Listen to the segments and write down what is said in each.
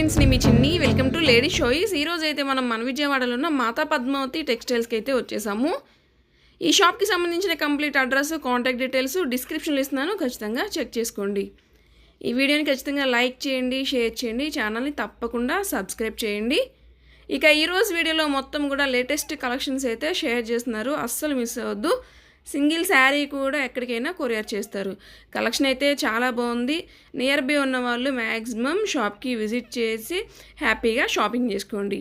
ఫ్రెండ్స్ని మీ చిన్ని welcome to lady షోయిస్. ఈ రోజు అయితే మనం మన విజయవాడలో ఉన్న మాతా పద్మావతి టెక్స్టైల్స్కి అయితే వచ్చేసాము. ఈ షాప్కి సంబంధించిన కంప్లీట్ అడ్రస్ కాంటాక్ట్ డీటెయిల్స్ డిస్క్రిప్షన్లో ఇస్తున్నాను. ఖచ్చితంగా చెక్ చేసుకోండి. ఈ వీడియోని ఖచ్చితంగా లైక్ చేయండి షేర్ చేయండి ఛానల్ని తప్పకుండా సబ్స్క్రైబ్ చేయండి. ఇక ఈరోజు వీడియోలో మొత్తం కూడా లేటెస్ట్ కలెక్షన్స్ అయితే షేర్ చేస్తున్నారు. అస్సలు మిస్ అవ్వద్దు. సింగిల్ శారీ కూడా ఎక్కడికైనా కొరియర్ చేస్తారు. కలెక్షన్ అయితే చాలా బాగుంది. నియర్ బై ఉన్న వాళ్ళు మ్యాక్సిమం షాప్కి విజిట్ చేసి హ్యాపీగా షాపింగ్ చేసుకోండి.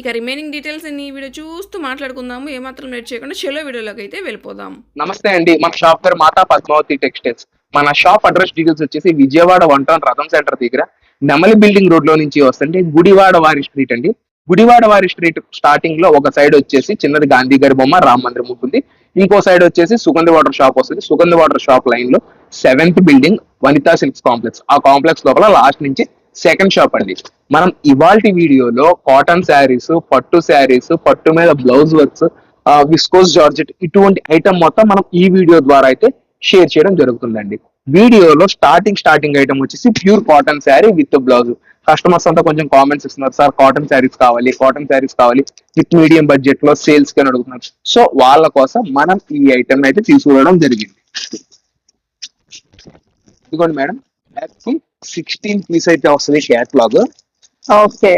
ఇక రిమైనింగ్ డీటెయిల్స్ అన్ని ఈ వీడియో చూస్తూ మాట్లాడుకుందాము. ఏమాత్రం లేట్ చేయకుండా చెలో వీడియోలోకి అయితే వెళ్ళిపోదాం. నమస్తే అండి. మన షాప్ పేరు మాతా పద్మావతి టెక్స్టైల్స్. మన షాప్ అడ్రస్ డీటెయిల్స్ వచ్చేసి విజయవాడ వన్ టౌన్ రథం సెంటర్ దగ్గర నెమలి బిల్డింగ్ రోడ్లో నుంచి వస్తుంటే గుడివాడ వారి స్ట్రీట్ అండి. గుడివాడ వారి స్ట్రీట్ స్టార్టింగ్లో ఒక సైడ్ వచ్చేసి చిన్నది గాంధీ గారి బొమ్మ రామ్ మందిరం ఉంటుంది. ఇంకో సైడ్ వచ్చేసి సుగంధ వాటర్ షాప్ వస్తుంది. సుగంధ వాటర్ షాప్ లైన్లో seventh building Vanitha silks complex ఆ కాంప్లెక్స్ లోపల లాస్ట్ నుంచి సెకండ్ షాప్ అండి. మనం ఇవాల్టి వీడియోలో కాటన్ శారీస్ పట్టు శారీస్ పట్టు మీద బ్లౌజ్ వర్క్స్ విస్కోస్ జార్జెట్ ఇటువంటి ఐటమ్ మొత్తం మనం ఈ వీడియో ద్వారా అయితే షేర్ చేయడం జరుగుతుందండి. వీడియోలో స్టార్టింగ్ స్టార్టింగ్ ఐటమ్ వచ్చేసి pure cotton sari with blouse customers అంతా కొంచెం కామెంట్స్ ఇస్తున్నారు. సార్ కాటన్ శారీస్ కావాలి కాటన్ శారీస్ కావాలి విత్ మీడియం బడ్జెట్లో సేల్స్కి అడుగుతున్నారు. సో వాళ్ళ కోసం మనం ఈ ఐటమ్ అయితే తీసుకురావడం జరిగింది. ఇదిగోండి మేడం. సిక్స్టీన్ పీస్ అయితే వస్తుంది క్యాట్లాగ్ ఓకే.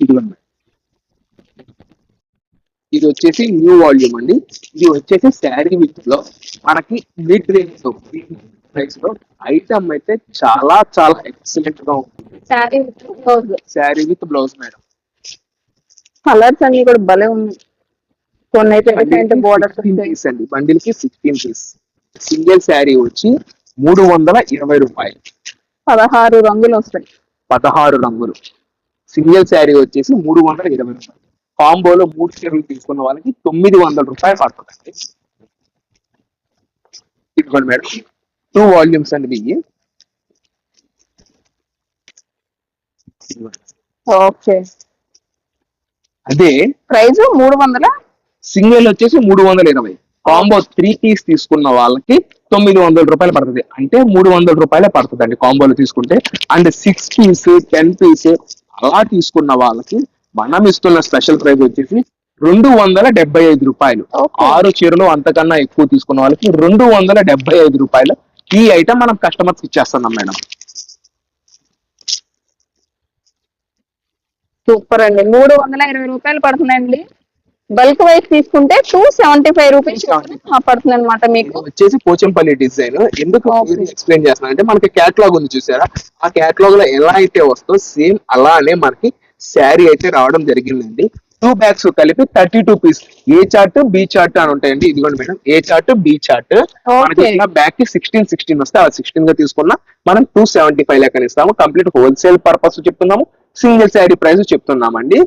ఇదిగోండి ఇది వచ్చేసి న్యూ వాల్యూమ్ అండి. ఇది వచ్చేసి శారీ విత్లో మనకి మిడ్ రేంజ్లో ప్రైస్లో ఐటమ్ అయితే చాలా చాలా ఎక్సలెంట్గా ఉంటుంది. Sari with blouse madam colours అన్ని కూడా భలే ఉన్నాయి. కొన్ని అయితే డిఫరెంట్ బోర్డర్స్ పీస్ అండి. బండిల్కి సిక్స్టీన్ పీస్ సింగిల్ శారీ వచ్చి మూడు వందల ఇరవై రూపాయలు. పదహారు రంగులు వస్తాయి. పదహారు రంగులు. సింగిల్ శారీ వచ్చేసి మూడు వందల ఇరవై రూపాయలు. కాంబోలో మూడు చీరలు తీసుకున్న వాళ్ళకి తొమ్మిది వందల రూపాయలు పడుతుందండి. ఇదిగోండి మేడం టూ వాల్యూమ్స్ అండి ఇవి. ఓకే అదే ప్రైస్ మూడు వందల? సింగిల్ వచ్చేసి మూడు వందల ఇరవై. కాంబో త్రీ పీస్ తీసుకున్న వాళ్ళకి తొమ్మిది వందల రూపాయలు పడుతుంది. అంటే మూడు వందల రూపాయలే పడుతుంది అండి కాంబోలో తీసుకుంటే. And six piece ten piece అలా తీసుకున్న వాళ్ళకి మనం ఇస్తున్న స్పెషల్ ప్రైస్ వచ్చేసి రెండు వందల డెబ్బై ఐదు రూపాయలు. ఆరు చీరలు అంతకన్నా ఎక్కువ తీసుకున్న వాళ్ళకి రెండు వందల డెబ్బై ఐదు రూపాయలు ఈ ఐటమ్ మనం కస్టమర్స్ ఇచ్చేస్తున్నాం మేడం. సూపర్ అండి. మూడు వందల ఇరవై రూపాయలు పడుతున్నాయండి బల్క్ వైజ్ తీసుకుంటే టూ సెవెంటీ ఫైవ్ రూపీస్ పడుతుంది అనమాట మీకు. వచ్చేసి పోచంపల్లి డిజైన్. ఎందుకు. ఎక్స్ప్లెయిన్ చేస్తున్నా అంటే మనకి క్యాటలాగ్ ఉంది చూసారా? ఆ క్యాటలాగ్లో ఎలా అయితే వస్తుందో సేమ్ అలానే మనకి శారీ అయితే రావడం జరిగిందండి. టూ బ్యాగ్స్ కలిపి thirty two piece A chart B chart అని ఉంటాయండి. ఇదిగోండి madam. A chart B chart మనకి బ్యాగ్కి సిక్స్టీన్ సిక్స్టీన్ వస్తే ఆ సిక్స్టీన్గా తీసుకున్నా మనం టూ సెవెంటీ ఫైవ్ లెక్కన ఇస్తాము కంప్లీట్ హోల్సేల్ పర్పస్ చెప్తున్నాము. సింగిల్ శారీ ప్రైస్ చెప్తున్నామండి.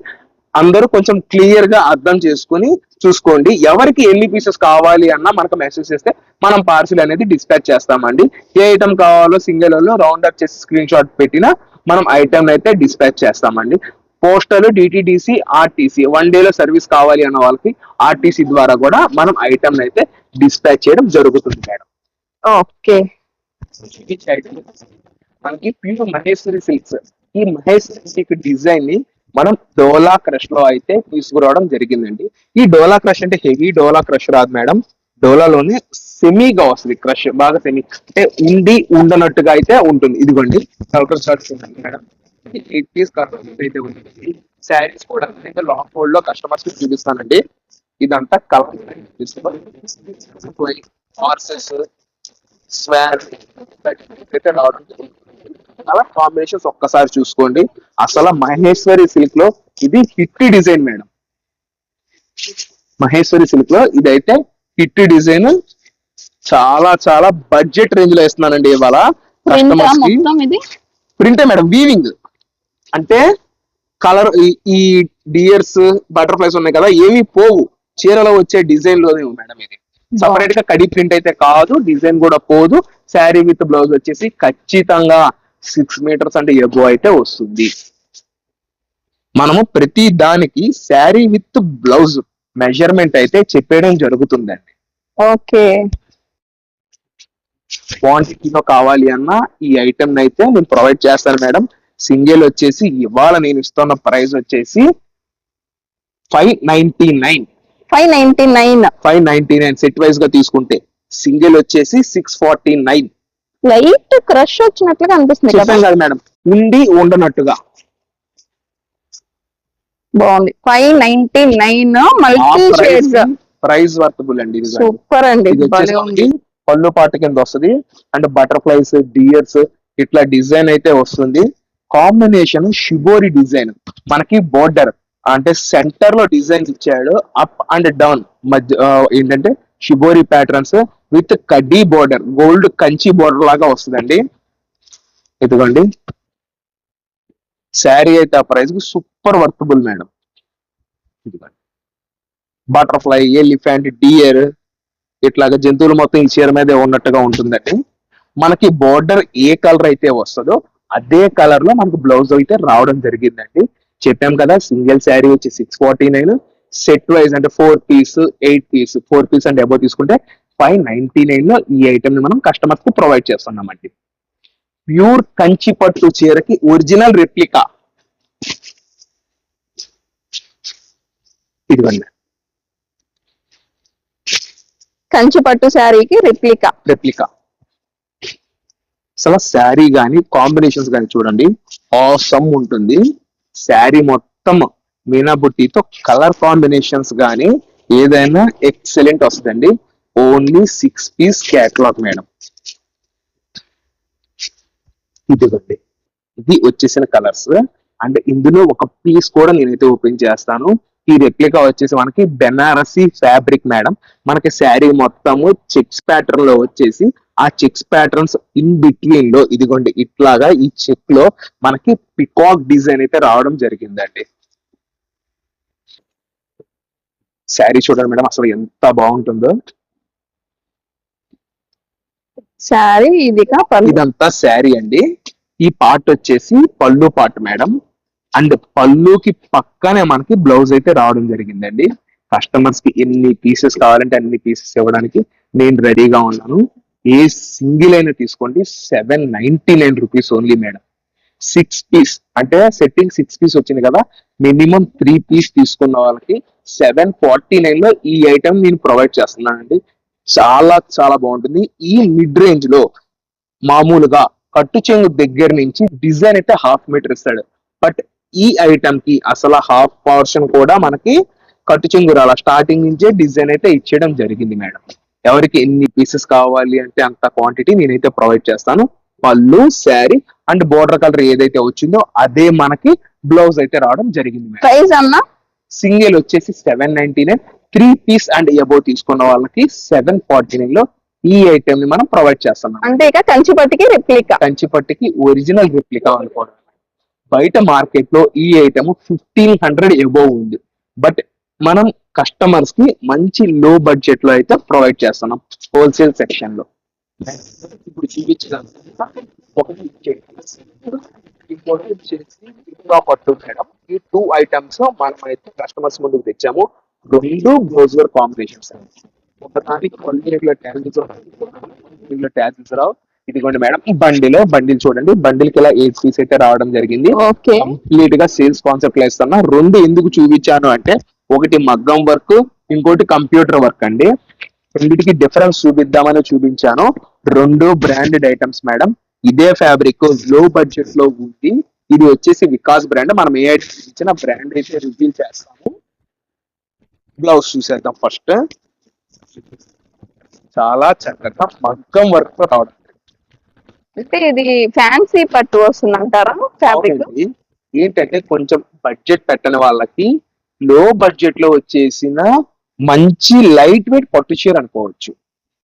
అందరూ కొంచెం క్లియర్గా అర్థం చేసుకుని చూసుకోండి. ఎవరికి ఎన్ని పీసెస్ కావాలి అన్నా మనకు మెసేజ్ చేస్తే మనం పార్సిల్ అనేది డిస్పాచ్ చేస్తామండి. ఏ ఐటమ్ కావాలో సింగిల్ రౌండ్ అప్ చేసి స్క్రీన్ షాట్ పెట్టినా మనం ఐటమ్ అయితే డిస్పాచ్ చేస్తామండి. Postal DTDC RTC one day లో సర్వీస్ కావాలి అన్న వాళ్ళకి ఆర్టీసీ ద్వారా కూడా మనం ఐటమ్ అయితే డిస్పాచ్ చేయడం జరుగుతుంది మేడం. ఓకే. మనకి ప్యూర్ మహేశ్వరి సిల్క్స్. ఈ మహేశ్వరి సిల్క్ డిజైన్ని మనం డోలా క్రష్లో అయితే తీసుకురావడం జరిగిందండి. ఈ డోలా క్రష్ అంటే హెవీ డోలా క్రష్ రాదు మేడం. డోలాలోనే సెమీగా వస్తుంది క్రష్ బాగా సెమీ. అంటే ఉండి ఉండనట్టుగా అయితే ఉంటుంది. ఇదిగోండి ఉంటుంది మేడం. ఎయిట్ పీస్ అయితే ఉంటుంది శారీస్ కూడా అయితే లాంగ్ ఫోల్డ్లో కస్టమర్స్కి చూపిస్తానండి. ఇదంతా కలర్ హార్సెస్. అలా కాంబినేషన్స్ ఒక్కసారి చూసుకోండి. అసలు మహేశ్వరి సిల్క్లో ఇది హిట్ డిజైన్ మేడం. మహేశ్వరి సిల్క్లో ఇదైతే హిట్ డిజైన్. చాలా చాలా బడ్జెట్ రేంజ్లో ఇస్తున్నానండి ఇవాళ కస్టమర్స్ ప్రింటే మేడం వీవింగ్ అంటే కలర్ ఈ డియర్స్ బటర్ఫ్లైస్ ఉన్నాయి కదా ఏవి పోవు. చీరలో వచ్చే డిజైన్లోనే మేడం ఇది. సపరేట్గా కడి ప్రింట్ అయితే కాదు డిజైన్ కూడా పోదు. శారీ విత్ బ్లౌజ్ వచ్చేసి ఖచ్చితంగా సిక్స్ మీటర్స్ అంటే ఎబో అయితే వస్తుంది. మనము ప్రతి దానికి శారీ విత్ బ్లౌజ్ మెజర్మెంట్ అయితే చెప్పేయడం జరుగుతుందండి. ఓకే. క్వాంటిటీలో కావాలి అన్న ఈ ఐటమ్ అయితే నేను ప్రొవైడ్ చేస్తాను మేడం. సింగిల్ వచ్చేసి ఇవాళ నేను ఇస్తున్న ప్రైస్ వచ్చేసి five ninety nine. Five ninety nine. Five ninety nine set వైజ్గా తీసుకుంటే సింగిల్ వచ్చేసి six forty nine. Light crush వచ్చినట్లుగా అనిపిస్తుంది కదా. మేడం ఉండి ఉండనట్టుగా. బాగుంది. Five ninety nine multi shades. Price worthable అండి సూపర్ అండి. పళ్ళు పాట కింద వస్తుంది. అంటే బటర్ఫ్లైస్ డియర్స్ ఇట్లా డిజైన్ అయితే వస్తుంది. Combination shibori design. మనకి బోర్డర్ అంటే సెంటర్లో డిజైన్ ఇచ్చాడు అప్ అండ్ డౌన్. మధ్య ఏంటంటే షిబోరి ప్యాటర్న్స్ విత్ కడ్డీ బోర్డర్ గోల్డ్ కంచి బోర్డర్ లాగా వస్తుందండి. ఇదిగోండి. శారీ అయితే ఆ ప్రైస్కి సూపర్ వర్తబుల్ మేడం. ఇదిగోండి. బటర్ఫ్లై ఎలిఫెంట్ డియర్ ఇట్లాగా జంతువులు మొత్తం ఈ చీర మీదే ఉన్నట్టుగా ఉంటుందండి. మనకి బోర్డర్ ఏ కలర్ అయితే వస్తుందో అదే కలర్లో మనకు బ్లౌజ్ అయితే రావడం జరిగిందండి. చెప్పాం కదా సింగిల్ శారీ వచ్చి six forty nine set wise అంటే four piece eight piece four piece అంటే అబౌవ్ తీసుకుంటే ఫైవ్ నైన్టీ నైన్లో ఈ ఐటమ్ని మనం కస్టమర్స్కు ప్రొవైడ్ చేస్తున్నామండి. ప్యూర్ కంచి పట్టు చీరకి ఒరిజినల్ రెప్లికా ఇదిగోండి. కంచి పట్టు శారీకి రిప్లికా రెప్లికా అసలు శారీ గాని కాంబినేషన్స్ కానీ చూడండి. ఆసమ్ ఉంటుంది. శారీ మొత్తం మీనాబుట్టితో కలర్ కాంబినేషన్స్ గాని ఏదైనా ఎక్సలెంట్ వస్తుందండి. Only six piece catalogue madam ఇదిగోండి. ఇది వచ్చేసిన కలర్స్ అండ్ ఇందులో ఒక పీస్ కూడా నేనైతే ఓపెన్ చేస్తాను. ఈ రెప్లికా వచ్చేసి మనకి బెనారసి ఫ్యాబ్రిక్ మేడం మనకి శారీ మొత్తము చెక్స్ ప్యాటర్న్లో వచ్చేసి ఆ చెక్స్ ప్యాటర్న్స్ ఇన్ బిట్వీన్లో ఇదిగోండి ఇట్లాగా ఈ చెక్లో మనకి పికాక్ డిజైన్ అయితే రావడం జరిగిందండి. శారీ చూడండి మేడం అసలు ఎంత బాగుంటుందో. శారీ పళ్ళు. ఇదంతా శారీ అండి. ఈ పార్ట్ వచ్చేసి పళ్ళు పార్ట్ మేడం. అండ్ పళ్ళుకి పక్కనే మనకి బ్లౌజ్ అయితే రావడం జరిగిందండి. కస్టమర్స్కి ఎన్ని పీసెస్ కావాలంటే అన్ని పీసెస్ ఇవ్వడానికి నేను రెడీగా ఉన్నాను. ఏ సింగిల్ అయినా తీసుకోండి seven ninety nine rupees only madam six piece అంటే సెట్టింగ్ సిక్స్ పీస్ వచ్చింది కదా మినిమం త్రీ పీస్ తీసుకున్న వాళ్ళకి సెవెన్ ఫార్టీ నైన్లో ఈ ఐటమ్ నేను ప్రొవైడ్ చేస్తున్నానండి. చాలా చాలా బాగుంటుంది. ఈ మిడ్ రేంజ్లో మామూలుగా కట్టు చెంగు దగ్గర నుంచి డిజైన్ అయితే హాఫ్ మీటర్ ఇస్తాడు. బట్ ఈ ఐటమ్కి అసలు హాఫ్ పోర్షన్ కూడా మనకి కట్టు చెంగు రాల. స్టార్టింగ్ నుంచే డిజైన్ అయితే ఇచ్చేయడం జరిగింది మేడం ఎవరికి ఎన్ని పీసెస్ కావాలి అంటే అంత క్వాంటిటీ నేనైతే ప్రొవైడ్ చేస్తాను. పళ్ళు శారీ అండ్ బోర్డర్ కలర్ ఏదైతే వచ్చిందో అదే మనకి బ్లౌజ్ అయితే రావడం జరిగింది ప్రైస్ అన్నా? సింగిల్ వచ్చేసి seven ninety nine three piece and above తీసుకున్న వాళ్ళకి సెవెన్ ఫార్టీ నైన్లో ఈ ఐటమ్ని మనం ప్రొవైడ్ చేస్తున్నాం అంటే ఇక కంచి పట్టుకి రిప్లికా కంచిపట్టికి ఒరిజినల్ రెప్లికా అనుకోవడం బయట మార్కెట్లో ఈ ఐటమ్ ఫిఫ్టీన్ హండ్రెడ్ ఎబోవ్ ఉంది. బట్ మనం కస్టమర్స్కి మంచి లో బడ్జెట్లో అయితే ప్రొవైడ్ చేస్తున్నాం హోల్సేల్ సెక్షన్లో. ఇప్పుడు పట్టు మేడం. ఈ టూ ఐటమ్స్ మనం అయితే కస్టమర్స్ ముందుకు తెచ్చాము. రెండు బ్లౌజర్ కాంబినేషన్స్ ఒకదానికి రావు ఇదిగోండి మేడం ఈ బండిలో బండిల్ చూడండి. బండిల్కి ఇలా ఎయిట్ పీస్ అయితే రావడం జరిగింది. ఓకే కంప్లీట్గా సేల్స్ కాన్సెప్ట్లో ఇస్తున్నా. రెండు ఎందుకు చూపించాను అంటే ఒకటి మగ్గం వర్క్ ఇంకోటి కంప్యూటర్ వర్క్ అండి. రెండింటికి డిఫరెన్స్ చూపిద్దామని చూపించాను. రెండు బ్రాండెడ్ ఐటమ్స్ మేడం ఇదే ఫ్యాబ్రిక్లో బడ్జెట్లో ఉంది. ఇది వచ్చేసి వికాస్ బ్రాండ్ మనం ఏ ఐటమ్ ఇచ్చిన బ్రాండ్ అయితే రివీల్ చేస్తాము. బ్లౌజ్ చూసేద్దాం ఫస్ట్ చాలా చక్కగా మగ్గం వర్క్తో రావడం. అంటే ఇది ఫ్యాన్సీ పట్టు వస్తుంది అంటారా ఫ్యాబ్రిక్. ఏంటంటే కొంచెం బడ్జెట్ పెట్టని వాళ్ళకి లో బడ్జెట్లో వచ్చేసిన మంచి లైట్ వెయిట్ పట్టు చీర అనుకోవచ్చు.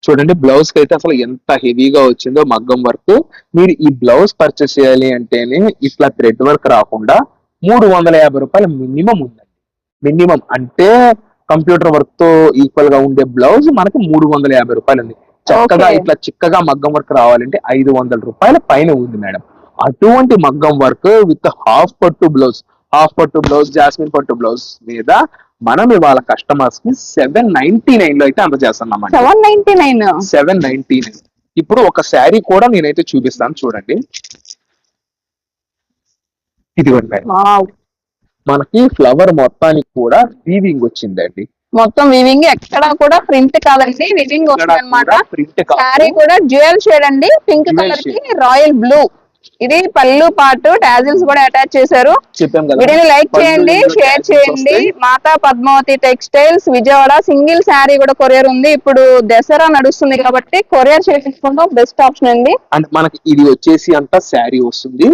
చూడండి బ్లౌజ్కి అయితే అసలు ఎంత హెవీగా వచ్చిందో మగ్గం వర్క్. మీరు ఈ బ్లౌజ్ పర్చేస్ చేయాలి అంటేనే ఇట్లా థ్రెడ్ వర్క్ రాకుండా మూడు వందల యాభై రూపాయలు మినిమం ఉందండి. మినిమం అంటే కంప్యూటర్ వర్క్తో ఈక్వల్గా ఉండే బ్లౌజ్ మనకి మూడు వందల యాభై రూపాయలు ఉంది చక్కగా. ఇట్లా చిక్కగా మగ్గం వర్క్ రావాలంటే ఐదు వందల రూపాయల పైన ఉంది మేడం. అటువంటి మగ్గం వర్క్ విత్ హాఫ్ పట్టు బ్లౌజ్ హాఫ్ పట్టు బ్లౌజ్ జాస్మిన్ పట్టు బ్లౌజ్ మీద మనం ఇవాళ కస్టమర్స్కి సెవెన్ నైన్టీ నైన్లో అయితే అందజేస్తున్నాం seven ninety nine seven ninety nine ఇప్పుడు ఒక శారీ కూడా నేనైతే చూపిస్తాను చూడండి. ఇదిగోండి. మనకి ఫ్లవర్ మొత్తానికి కూడా వీవింగ్ వచ్చిందండి. మొత్తం వివింగ్ ఎక్కడ కూడా ప్రింట్ కాదండి వివింగ్ వస్తుంది అనమాట శారీ కూడా జ్యువెల్ షేడ్ అండి పింక్ కలర్కి రాయల్ బ్లూ ఇది పళ్ళు పాటు టాజిల్స్ కూడా అటాచ్ చేశారు. వీడియోని లైక్ చేయండి షేర్ చేయండి. మాతా పద్మావతి టెక్స్టైల్స్ విజయవాడ సింగిల్ శారీ కూడా కొరియర్ ఉంది. ఇప్పుడు దసరా నడుస్తుంది కాబట్టి కొరియర్ చేపించుకుంటాం బెస్ట్ ఆప్షన్ అండి. అండ్ మనకి ఇది వచ్చేసి అంతా శారీ వస్తుంది.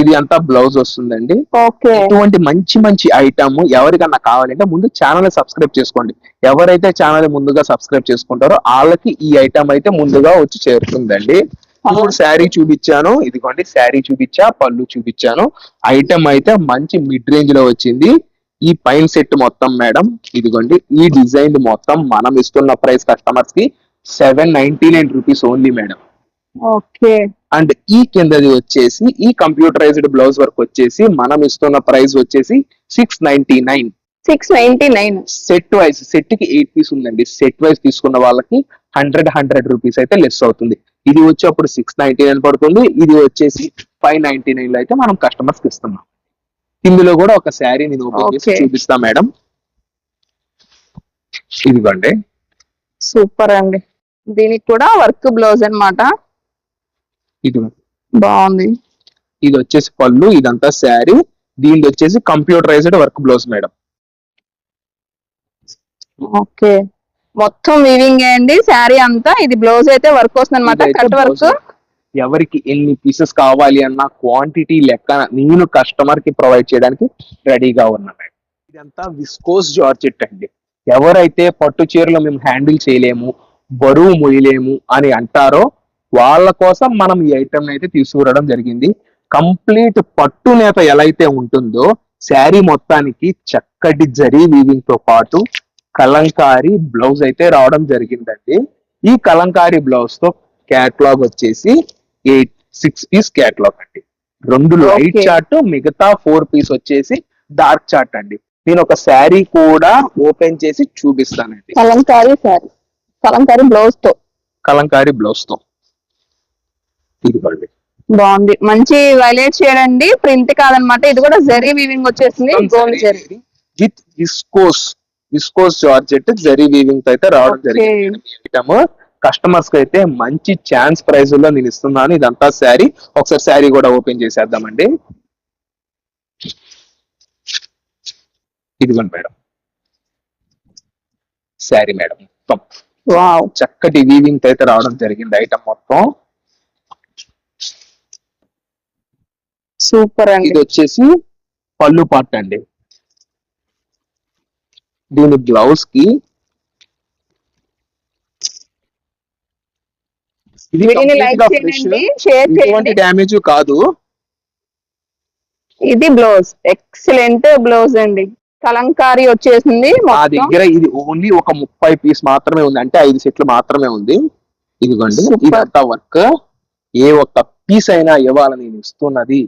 ఇది అంతా బ్లౌజ్ వస్తుందండి. ఓకే. ఇటువంటి మంచి మంచి ఐటమ్ ఎవరికన్నా కావాలంటే ముందు ఛానల్ సబ్స్క్రైబ్ చేసుకోండి. ఎవరైతే ఛానల్ ముందుగా సబ్స్క్రైబ్ చేసుకుంటారో వాళ్ళకి ఈ ఐటమ్ అయితే ముందుగా వచ్చి చేరుతుందండి. ఇప్పుడు శారీ చూపించాను. ఇదిగోండి శారీ చూపించా పళ్ళు చూపించాను. ఐటమ్ అయితే మంచి మిడ్ రేంజ్లో వచ్చింది. ఈ పైన సెట్ మొత్తం మేడం ఇదిగోండి ఈ డిజైన్ మొత్తం మనం ఇస్తున్న ప్రైస్ కస్టమర్స్కి seven ninety nine rupees only madam. Okay. And ఈ కిందది వచ్చేసి ఈ కంప్యూటరైజ్డ్ బ్లౌజ్ వర్క్ వచ్చేసి మనం ఇస్తున్న ప్రైస్ వచ్చేసి six ninety nine. Six ninety nine. Set wise సెట్కి ఎయిట్ పీస్ ఉందండి. సెట్ వైజ్ తీసుకున్న వాళ్ళకి హండ్రెడ్ హండ్రెడ్ రూపీస్ అయితే లెస్ అవుతుంది. ఇది వచ్చి అప్పుడు సిక్స్ నైన్టీ నైన్ పడుతుంది. ఇది వచ్చేసి ఫైవ్ నైన్టీ నైన్లో అయితే మనం కస్టమర్స్కి ఇస్తున్నాం. ఇందులో కూడా ఒక శారీ నేను ఓపెన్ చేసి. చూపిస్తా మేడం. ఇదిగోండి. సూపర్ అండి. దీనికి కూడా వర్క్ బ్లౌజ్ అన్నమాట. ఇది బాగుంది. ఇది వచ్చేసి పళ్ళు ఇదంతా శారీ. దీనిది వచ్చేసి computerised work blouse madam. Okay. మొత్తం వీవింగ్ అండి శారీ అంతా. ఇది బ్లౌజ్ అయితే వర్క్ వస్తుంది అనమాట కట్ వర్క్. ఎవరికి ఎన్ని పీసెస్ కావాలి అన్న క్వాంటిటీ లెక్క నేను కస్టమర్కి ప్రొవైడ్ చేయడానికి రెడీగా ఉన్నా మేడం. ఇదంతా విస్కోస్ జార్జెట్ అండి. ఎవరైతే పట్టు చీరలు మేము హ్యాండిల్ చేయలేము బరువు మొయ్యలేము అని అంటారో వాళ్ళ కోసం మనం ఈ ఐటమ్ అయితే తీసుకురావడం జరిగింది. కంప్లీట్ పట్టు నేత ఎలా అయితే ఉంటుందో శారీ మొత్తానికి చక్కటి జరీ వీవింగ్తో పాటు కలంకారీ బ్లౌజ్ అయితే రావడం జరిగిందండి. ఈ కలంకారీ బ్లౌజ్తో క్యాట్లాగ్ వచ్చేసి ఎయిట్ సిక్స్ పీస్ క్యాట్లాగ్ అండి. రెండు లైట్. చార్ట్ మిగతా ఫోర్ పీస్ వచ్చేసి డార్క్ చార్ట్ అండి. నేను ఒక శారీ కూడా ఓపెన్ చేసి చూపిస్తానండి. కలంకారీ శారీ కలంకారీ బ్లౌజ్తో. కలంకారీ బ్లౌజ్తో. ఇదిగోండి. బాగుంది. మంచి వైలెట్ షేడ్ అండి. ప్రింట్ కాదనమాట. ఇది కూడా జరీ వీవింగ్ వచ్చేసింది. Gold zari. With viscose viscose georgette zari వీవింగ్తో అయితే రావడం. జరిగింది. కస్టమర్స్కి అయితే మంచి ఛాన్స్ ప్రైస్లో నేను ఇస్తున్నాను. ఇదంతా శారీ. ఒకసారి శారీ కూడా ఓపెన్ చేసేద్దామండి. ఇదిగోండి మేడం. శారీ మేడం మొత్తం. వావ్ చక్కటి వీవింగ్తో అయితే రావడం జరిగింది ఐటమ్ మొత్తం. సూపర్ అండి. ఇది వచ్చేసి పళ్ళు పార్ట్ అండి. దీని బ్లౌజ్కి ఇది డ్యామేజ్ కాదు. ఇది బ్లౌజ్ ఎక్సలెంట్ బ్లౌజ్ అండి. కలంకారీ వచ్చేసింది మా దగ్గర ఇది ఓన్లీ ఒక ముప్పై పీస్ మాత్రమే ఉంది. అంటే ఐదు సెట్లు మాత్రమే ఉంది. ఇదిగోండి. ఇదంతా వర్క్. ఏ ఒక్క పీస్ అయినా ఇవ్వాలని నేను ఇస్తున్నది.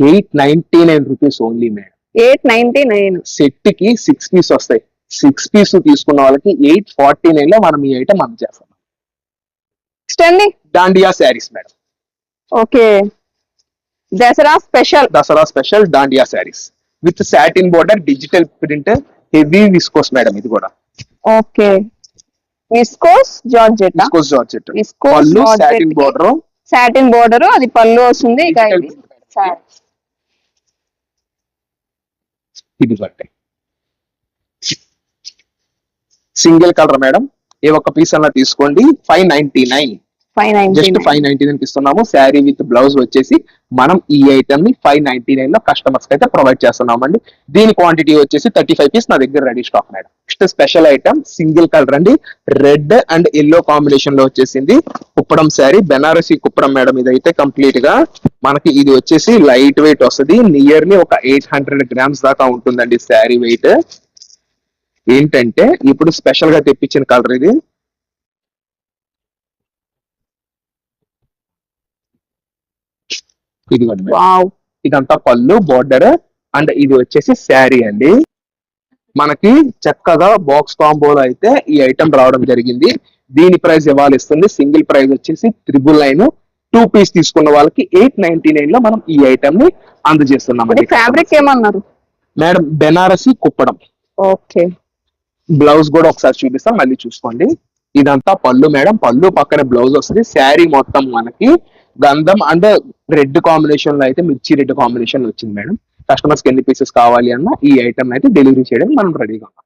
Eight ninety nine rupees only madam. Eight ninety nine. సెట్కి సిక్స్ పీస్ వస్తాయి. సిక్స్ పీస్ తీసుకున్న వాళ్ళకి ఎయిట్ ఫార్టీ నైన్లో మనం ఈ ఐటమ్ అందజేస్తాం నెక్స్ట్ అండి dandiya saris madam okay Dasara special Dasara special dandiya saris with satin border digital print heavy viscose madam ఇది కూడా. Okay viscose georgette viscose georgette viscose satin border satin border అది పళ్ళు వస్తుంది ఇక ఇది. ఇది సింగిల్ కలర్ మేడం. ఏ ఒక్క piece అన్నా తీసుకోండి. Five ninety nine just five ninety nine ఇస్తున్నాము. శారీ విత్ బ్లౌజ్ వచ్చేసి మనం ఈ ఐటమ్ని ఫైవ్ నైన్టీ నైన్లో కస్టమర్స్కి అయితే ప్రొవైడ్ చేస్తున్నామండి. దీని క్వాంటిటీ వచ్చేసి థర్టీ ఫైవ్ పీస్ నా దగ్గర ready stock madam. Next special item single colour అండి. రెడ్ అండ్ ఎల్లో కాంబినేషన్లో వచ్చేసింది. కుప్పడం శారీ బెనారసి కుప్పడం మేడం ఇది అయితే కంప్లీట్గా. మనకి ఇది వచ్చేసి లైట్ వెయిట్ వస్తుంది. నియర్లీ ఒక ఎయిట్ హండ్రెడ్ గ్రామ్స్ దాకా ఉంటుందండి శారీ వెయిట్ ఏంటంటే ఇప్పుడు స్పెషల్గా తెప్పించిన కలర్ ఇది. వావ్ ఇదంతా పళ్ళు బోర్డర్ అండ్ ఇది వచ్చేసి శారీ అండి. మనకి చక్కగా బాక్స్ కాంబోలో అయితే ఈ ఐటమ్ రావడం జరిగింది. దీని ప్రైస్ ఇవ్వాలి ఇస్తుంది. సింగిల్ ప్రైస్ వచ్చేసి త్రిబుల్ నైన్ టూ పీస్ తీసుకున్న వాళ్ళకి ఎయిట్ నైన్టీ నైన్లో మనం ఈ ఐటమ్ని అందజేస్తున్నాం ఇది ఫ్యాబ్రిక్ ఏమన్నారు? Madam Banarasi Kuppadam. Okay blouse కూడా ఒకసారి చూపిస్తాం మళ్ళీ చూసుకోండి. ఇదంతా పళ్ళు మేడం పళ్ళు పక్కన బ్లౌజ్ వస్తుంది. శారీ మొత్తం మనకి గంధం అండ్ రెడ్ కాంబినేషన్లో అయితే మిర్చి రెడ్ కాంబినేషన్ వచ్చింది మేడం. కస్టమర్స్కి ఎన్ని పీసెస్ కావాలి అన్న ఈ ఐటమ్ అయితే డెలివరీ చేయడానికి మనం రెడీగా ఉన్నాం.